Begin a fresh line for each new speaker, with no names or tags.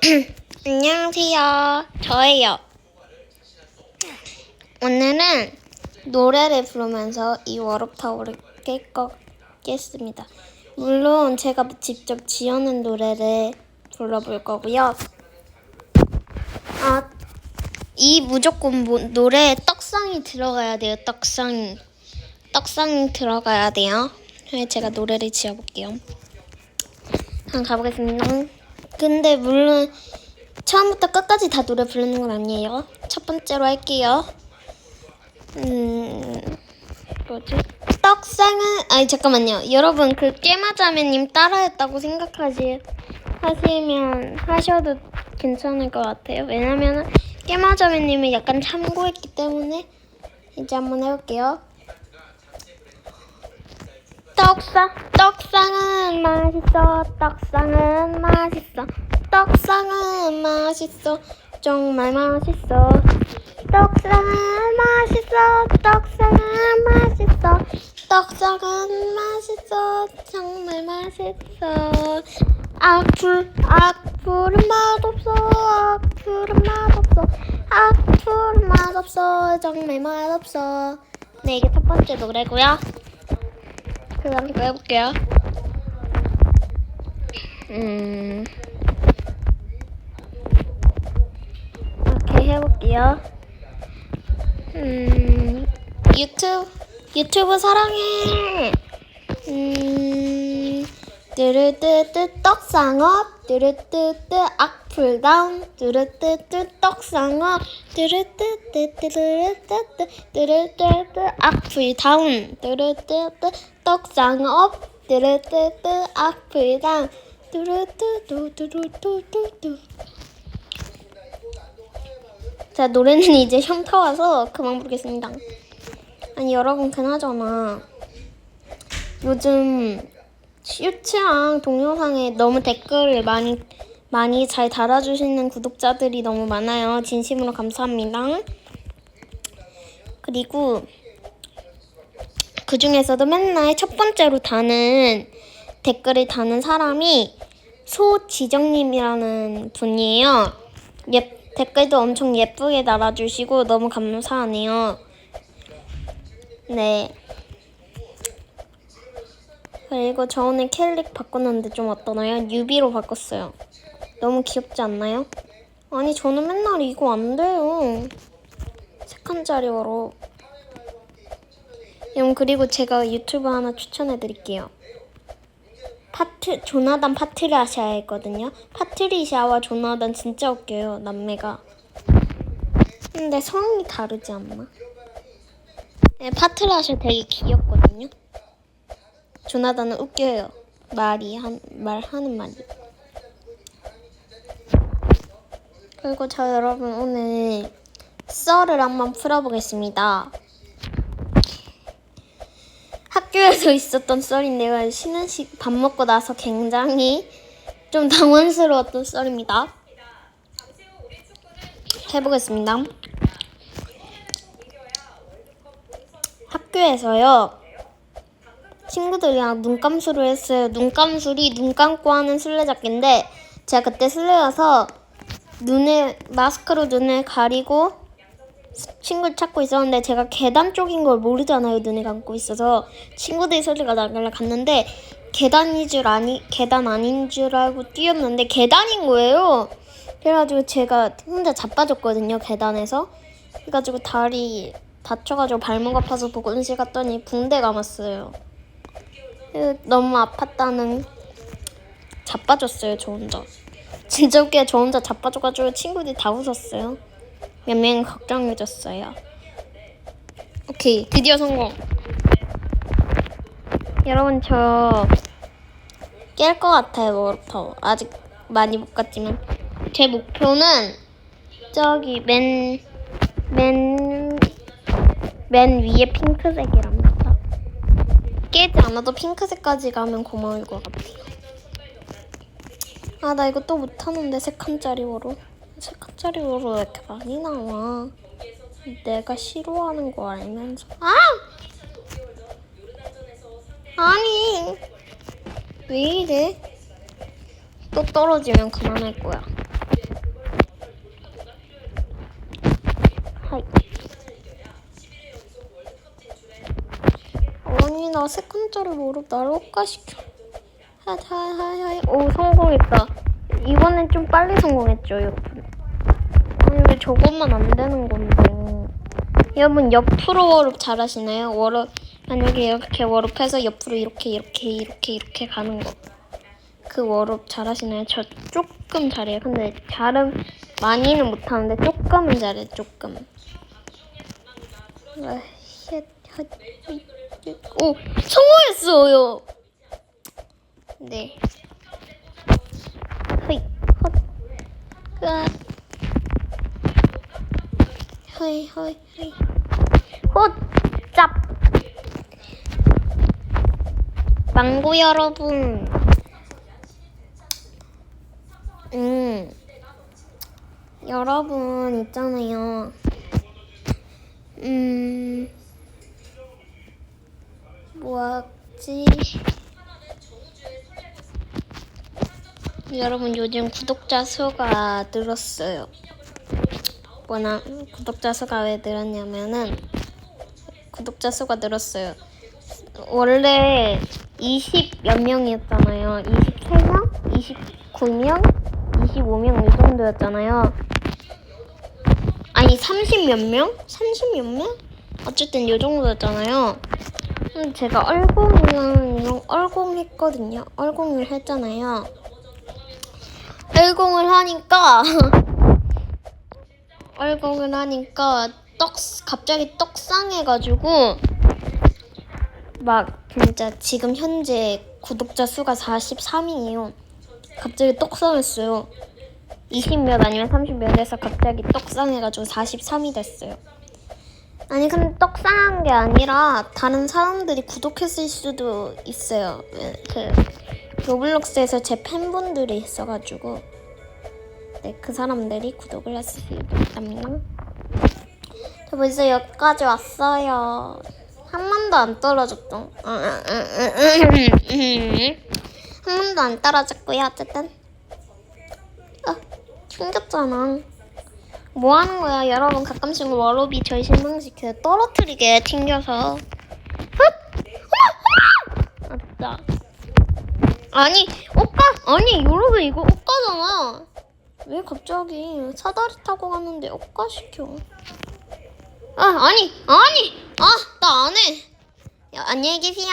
안녕하세요. 저예요. 오늘은 노래를 부르면서 이 워럽타워를 깰 거, 깼습니다. 물론 제가 직접 지어낸 노래를 불러볼 거고요. 아, 이 무조건 뭐, 노래에 떡상이 들어가야 돼요. 떡상이. 떡상이 들어가야 돼요. 제가 노래를 지어볼게요. 한번 가보겠습니다. 근데 물론 처음부터 끝까지 다 노래 부르는 건 아니에요. 첫 번째로 할게요. 음, 뭐지? 떡상은 아니 잠깐만요. 여러분 그 깨마자매님 따라했다고 생각하시 하시면 하셔도 괜찮을 것 같아요. 왜냐면 깨마자매님이 약간 참고했기 때문에 이제 한번 해볼게요. 떡상 떡상은 맛있어 떡상은 맛있어 떡상은 맛있어 정말 맛있어. 떡상은 맛있어 떡상은 맛있어 떡상은 맛있어 정말 맛있어. 악플 악플은 맛없어 악플은 맛없어 악플은 맛없어 정말 맛없어. 네 이게 첫 번째 노래고요 그 다음 거 해볼게요. 음. 이렇게 해볼게요. 음. 유튜브, 유튜브 사랑해! 음. 뚜르뚜뚜 떡상업, 뚜르뚜뚜 악플다운, 뚜르뚜뚜 떡상업, 뚜르뚜뚜뚜르뚜뚜, 뚜르뚜뚜 악플다운, 뚜르뚜뚜 떡상업, 뚜르뚜뚜 악플다운, 뚜르뚜뚜뚜뚜뚜뚜. 자, 노래는 이제 현타 와서 그만 부르겠습니다. 아니, 여러분, 그나저나, 요즘 슈츠랑 동영상에 너무 댓글을 많이 많이 잘 달아주시는 구독자들이 너무 많아요. 진심으로 감사합니다. 그리고 그 중에서도 맨날 첫 번째로 다는 댓글을 다는 사람이 소지정님이라는 분이에요. 예, 댓글도 엄청 예쁘게 달아주시고 너무 감사하네요. 네. 그리고 저 오늘 캘릭 바꿨는데 좀 어떠나요? 유비로 바꿨어요. 너무 귀엽지 않나요? 아니 저는 맨날 이거 안 돼요. 색한 자리로. 음, 그리고 제가 유튜브 하나 추천해 드릴게요. 파트 조나단 파트리샤 했거든요. 파트리샤와 조나단 진짜 웃겨요. 남매가. 근데 성이 다르지 않나? 네, 파트라샤 되게 귀엽거든요. 조나단은 웃겨요. 말이 한 말하는 말이. 그리고 저 여러분 오늘 썰을 한번 풀어보겠습니다. 학교에서 있었던 썰인데요. 쉬는 시 밥 먹고 나서 굉장히 좀 당황스러웠던 썰입니다. 해보겠습니다. 학교에서요. 친구들이랑 눈감술을 했어요. 눈감술이 눈 감고 하는 술래잡기인데 제가 그때 술래라서 눈에 마스크로 눈을 가리고 친구를 찾고 있었는데 제가 계단 쪽인 걸 모르잖아요. 눈을 감고 있어서 친구들이 소리가 나길래 갔는데 계단인 줄 아니 계단 아닌 줄 알고 뛰었는데 계단인 거예요. 그래가지고 제가 혼자 자빠졌거든요. 계단에서. 그래가지고 다리 다쳐가지고 발목 아파서 보건실 갔더니 붕대 감았어요. 그 너무 아팠다는 자빠졌어요 저 혼자 진짜 웃겨 저 혼자 자빠져가지고 친구들이 다 웃었어요 몇 명은 걱정해줬어요. 오케이. 드디어 성공. 여러분 저 깰 것 같아요 워터타워 아직 많이 못 갔지만. 제 목표는 저기 맨 맨, 맨 위에 핑크색이랍니다. 깨지 않아도 핑크색까지 가면 고마울 것 같아요. 아, 나 이거 또 못하는데, 세 칸짜리 워로. 색깔짜리 으로 이렇게 많이 나와. 내가 싫어하는 거 알면서. 아! 아니! 왜 이래? 또 떨어지면 그만할 거야. 하이. 언니, 나 세컨짜리 무릎 날 호가시켜. 하, 하, 하, 하. 오, 성공했다. 이번엔 좀 빨리 성공했죠 여러분. 아니 왜 저것만 안 되는 건데? 여러분 옆으로 워룹 잘하시나요? 워룹 만약에 이렇게 워룹해서 옆으로 이렇게 이렇게 이렇게 이렇게 가는 거. 그 워룹 잘하시나요? 저 조금 잘해요. 근데 잘은 많이는 못하는데 조금은 잘해. 조금. 아. 오 성공했어요. 네. 끝. 허이 허이 허이. 헛. 짭. 망고 여러분. 음. 여러분 있잖아요. 음. 뭐지? 여러분 요즘 구독자 수가 늘었어요. 뭐나 구독자 수가 왜 늘었냐면은 구독자 수가 늘었어요. 원래 20 몇 명이었잖아요. 23명, 29명, 25명 이 정도였잖아요. 아니 30 몇 명? 30 몇 명? 어쨌든 이 정도였잖아요. 제가 얼공이랑 얼공했거든요. 얼공을 했잖아요. 얼공을 하니까 얼공을 하니까 떡 갑자기 떡상해가지고 막 진짜 지금 현재 구독자 수가 43이에요. 갑자기 떡상했어요. 20몇 아니면 30몇에서 갑자기 떡상해가지고 43이 됐어요. 아니 근데 떡상한 게 아니라 다른 사람들이 구독했을 수도 있어요. 그 로블록스에서 제 팬분들이 있어가지고 네 그 사람들이 구독을 있답니다. 저 벌써 여기까지 왔어요. 한 번도 안 떨어졌죠? 한 번도 안 떨어졌고요. 어쨌든 아 튕겼잖아. 뭐 하는 거야? 여러분 가끔씩 워로비 저희 실망시켜요. 떨어뜨리게 튕겨서. 아 진짜. 아니 옷가 아니 여러분 이거 옷가잖아. 왜 갑자기 사다리 타고 갔는데 옷가 시켜? 아 아니 아니 아 나 안 해. 야, 안녕히 계세요.